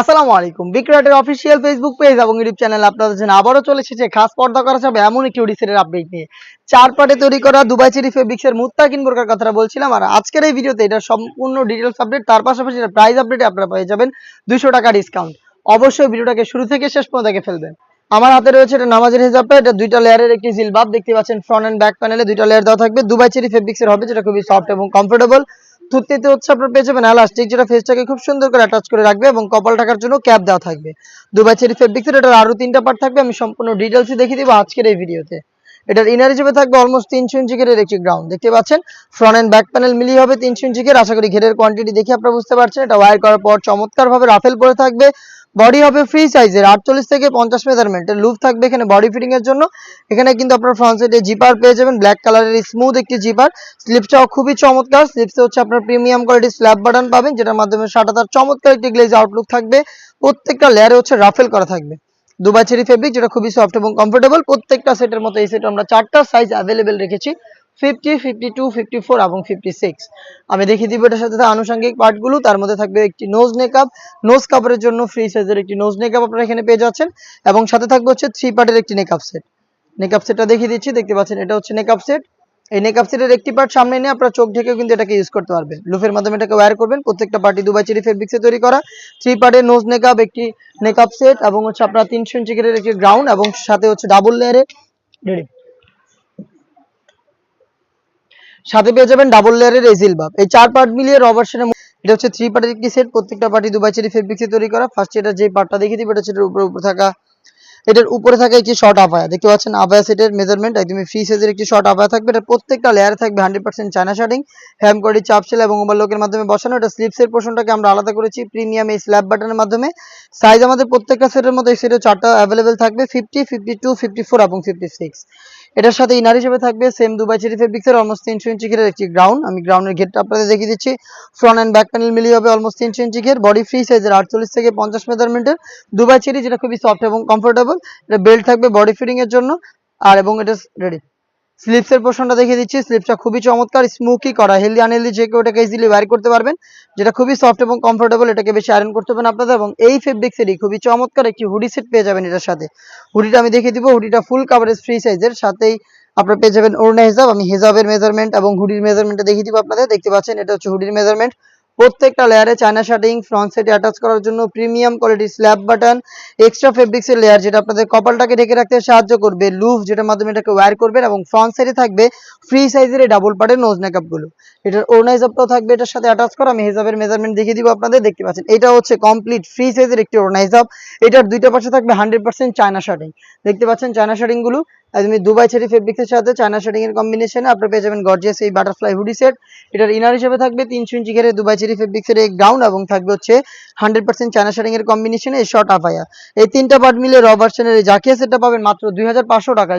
আসসালামু আলাইকুম। বিক্রয়ের অফিসিয়াল ফেসবুক পেজ এবং ইউটিউব চ্যানেল আপনাদের জন্য আবারও চলে এসেছে খাস পর্দা করা যাবে এমন একটি ওডিসের আপডেট নিয়ে। চার পার্টে তৈরি করা দুবাই চেরি ফেব্রিক্সের মুত্তাকিন বোরকার কথাটা বলছিলাম আর আজকের এই ভিডিওতে এটা সম্পূর্ণ ডিটেলস আপডেট তার পাশাপাশি এটা প্রাইস আপডেটে আপনারা পেয়ে যাবেন দুশো টাকা ডিসকাউন্ট অবশ্যই ভিডিওটাকে শুরু থেকে শেষ পর্যন্ত দেখে ফেলবেন। আমার হাতে রয়েছে এটা নামাজের হিসাবে এটা দুইটা লেয়ারের একটি জিলবাব, দেখতে পাচ্ছেন ফ্রন্ট এন্ড ব্যাক প্যানেলে দুইটা লেয়ার দেওয়া থাকবে। দুবাই চেরি ফেব্রিক্সের হবে, যেটা খুবই সফট এবং কমফোর্টেবল তুর্তিতে হচ্ছে আপনার পেয়ে যাবেন এলাস্টিক যেটা ফেসটাকে খুব সুন্দর করে অ্যাটাচ করে রাখবে এবং কপাল টাকার জন্য ক্যাপ দেওয়া থাকবে। দুবাই চেরি ফেব্রিক্সের এটার আরও তিনটা পার্ট থাকবে, আমি সম্পূর্ণ ডিটেলসই দেখিয়ে দিব আজকের এই ভিডিওতে। এটার ইনার হিসেবে থাকবে অলমোস্ট তিনশো ইঞ্চি ঘেরের একটি গ্রাউন্ড দেখতে পাচ্ছেন ফ্রন্ট অ্যান্ড ব্যাক প্যানেল মিলিয়ে হবে তিনশো ইঞ্চি ঘের। আশা করি ঘেরের কোয়ান্টিটি দেখে আপনারা বুঝতে পারছেন। এটা ওয়ার করার পর চমৎকারভাবে রাফেল পরে থাকবে। বডি হবে ফ্রি সাইজের আটচল্লিশ থেকে পঞ্চাশ মেজারমেন্টের লুপ থাকবে এখানে বডি ফিটিং এর জন্য। এখানে কিন্তু আপনার ফ্রন্ট সাইডে জিপার পেয়ে যাবেন ব্ল্যাক কালারের স্মুথ একটি জিপার স্লিপসটাও খুবই চমৎকার। স্লিপসে হচ্ছে আপনার প্রিমিয়াম কোয়ালিটির স্ল্যাব বাটন পাবেন, যেটার মাধ্যমে সাটাতার চমৎকার একটি গ্লেজ আউটলুক থাকবে। প্রত্যেকটা লেয়ারে হচ্ছে রাফেল করা থাকবে। দুবাই চেরি ফেব্রিক যেটা খুবই সফট এবং কমফোর্টেবল প্রত্যেকটা সেটের মতো এই সেট আমরা চারটা সাইজ অ্যাভেলেবেল রেখেছি। Fifty fifty two fifty four এবং ফিফটি সিক্স আমি দেখিয়ে দিব এটার সাথে আনুষঙ্গিক পার্টগুলো। তার মধ্যে থাকবে একটি নোজ নেকআপ নোজ কাপড়ের জন্য ফ্রি সাইজের একটি নোজ নেকআপ আপনারা এখানে পেয়ে যাচ্ছেন। এবং সাথে থাকবে হচ্ছে থ্রি পার্টের একটি নেকআপ সেট নেকআপ সেটটা দেখিয়ে দিচ্ছি, দেখতে পাচ্ছেন এটা হচ্ছে নেকআপ সেট এই নেকআপ সেটের একটি পার্ট সামনে নিয়ে আপনারা চোখ ঢেকেও কিন্তু এটাকে ইউজ করতে পারবেন। লুফের মাধ্যমে এটাকে ওয়্যার করবেন। প্রত্যেকটা পার্টি দুবাই চেরি ফেব্রিক্সে তৈরি করা। থ্রি পার্টের নোজ নেকআপ একটি নেকআপ সেট এবং হচ্ছে আপনার তিনশো ইঞ্চি একটি গ্রাউন্ড এবং সাথে হচ্ছে ডাবল লেয়ারের রেডি সাথে পেয়ে যাবেন ডাবল লেয়ারের এজিল জিলবাব এই চার পার্ট মিলিয়ে রবার সেনের এটা হচ্ছে থ্রি পার্টের একটি সেট প্রত্যেকটা পার্টি দুবাই চেরি ফেব্রিক্সে তৈরি করা। ফার্স্ট এটা যে পার্টটা দেখিয়ে দিবে, এটা হচ্ছে উপরে উপরে থাকা এটার উপরে থাকা একটি শর্ট আপায়া দেখতে পাচ্ছেন আপায়া সেটের মেজারমেন্ট একদমই ফ্রি সাইজের একটি শর্ট আপায়া থাকবে। এটা প্রত্যেকটা লেয়ারে থাকবে hundred percent China shirting hem quality চাপসেল এবং ওভারলকের মাধ্যমে বসানো। এটা স্লিপসের পোর্শনটাকে আমরা আলাদা করেছি প্রিমিয়াম এই স্ল্যাব বাটনের মাধ্যমে। সাইজ আমাদের প্রত্যেকটা সেটের মধ্যে এই সেটের চারটা অ্যাভেলেবেল থাকবে fifty fifty two fifty four এবং ফিফটি সিক্স এটার সাথে ইনার হিসেবে থাকবে সেম দুবাই চেরি ফেব্রিক্সের অলমোস্ট তিনশো ইঞ্চি ঘেরের একটি গ্রাউন্ড আমি গ্রাউন্ডের ঘেরটা আপনাদের দেখিয়ে দিচ্ছি। ফ্রন্ট অ্যান্ড ব্যাক প্যানেল মিলিয়ে হবে অলমোস্ট তিনশো ইঞ্চি ঘের। বডি ফ্রি সাইজের আটচল্লিশ থেকে পঞ্চাশ মেজারমেন্টের দুবাই চেরি যেটা খুবই সফট এবং কমফোর্টেবল এটা বেল্ট থাকবে বডি ফিটিং এর জন্য, আর এবং এটা রেডি স্লিপসের পোর্শনটা দেখিয়ে দিচ্ছি স্লিপসটা খুবই চমৎকার স্মুকি করা হেলদি আনহেলদি যে কেউ এটাকে ইজিলি ওয়্যার করতে পারবেন, যেটা খুবই সফট এবং কমফোর্টেবল এটাকে বেশি আয়রন করতে হবে না আপনাদের, এবং এই ফেব্রিক্সেরই খুবই চমৎকার একটি হুডি সেট পেয়ে যাবেন এটার সাথে। হুডিটা আমি দেখিয়ে দিব হুডিটা ফুল কাভারেজ ফ্রি সাইজের সাথেই আপনারা পেয়ে যাবেন অরুণা হিসাব আমি হিজাবের মেজারমেন্ট এবং হুডির মেজারমেন্টটা দেখিয়ে দিব আপনাদের, দেখতে পাচ্ছেন, এটা হচ্ছে হুডির মেজারমেন্ট প্রত্যেকটা লেয়ারে চায়না শার্টিং ফ্রন্ট সেটে অ্যাটাচ করার জন্য প্রিমিয়াম কোয়ালিটির স্ল্যাব বাটন এক্সট্রা ফেব্রিক্সের লেয়ার যেটা আপনাদের কপালটাকে ঢেকে রাখতে সাহায্য করবে লুফ যেটার মাধ্যমে এটাকে ওয়্যার করবেন এবং ফ্রন্ট সাইডে থাকবে ফ্রি সাইজের এই ডাবল পার্টের নোজগুলো। এটার ওড়না হিসাবটাও থাকবে এটার সাথে অ্যাটাচ করা, আমি হিসাবের মেজারমেন্ট দেখিয়ে দিব আপনাদের, দেখতে পাচ্ছেন। এটা হচ্ছে কমপ্লিট ফ্রি সাইজের একটি ওড়না হিসাব এটার দুইটা পাশে থাকবে হান্ড্রেড পার্সেন্ট চায়না শার্টিং দেখতে পাচ্ছেন চায়না শার্টিং তুমি দুবাই ছেড়ে ফেব্রিক্সের সাথে চায়না শেডিং এর কম্বিনেশনে আপনারা পেয়ে যাবেন গর্জিয়াস এই বাটারফ্লাই হুডি সেট এটার ইনার হিসেবে থাকবে তিনশো ইঞ্চি ঘেরে দুবাই চেরি ফেব্রিক্সের এই গ্রাউন্ড এবং থাকবে হচ্ছে হান্ড্রেড পার্সেন্ট চায়না শেডিং এর কম্বিনেশনে এই শর্ট আফায়া এই তিনটা পার্ট মিলে রবার্সনের এই জাকিয়া সেটটা পাবেন মাত্র দুই হাজার পাঁচশো টাকায়।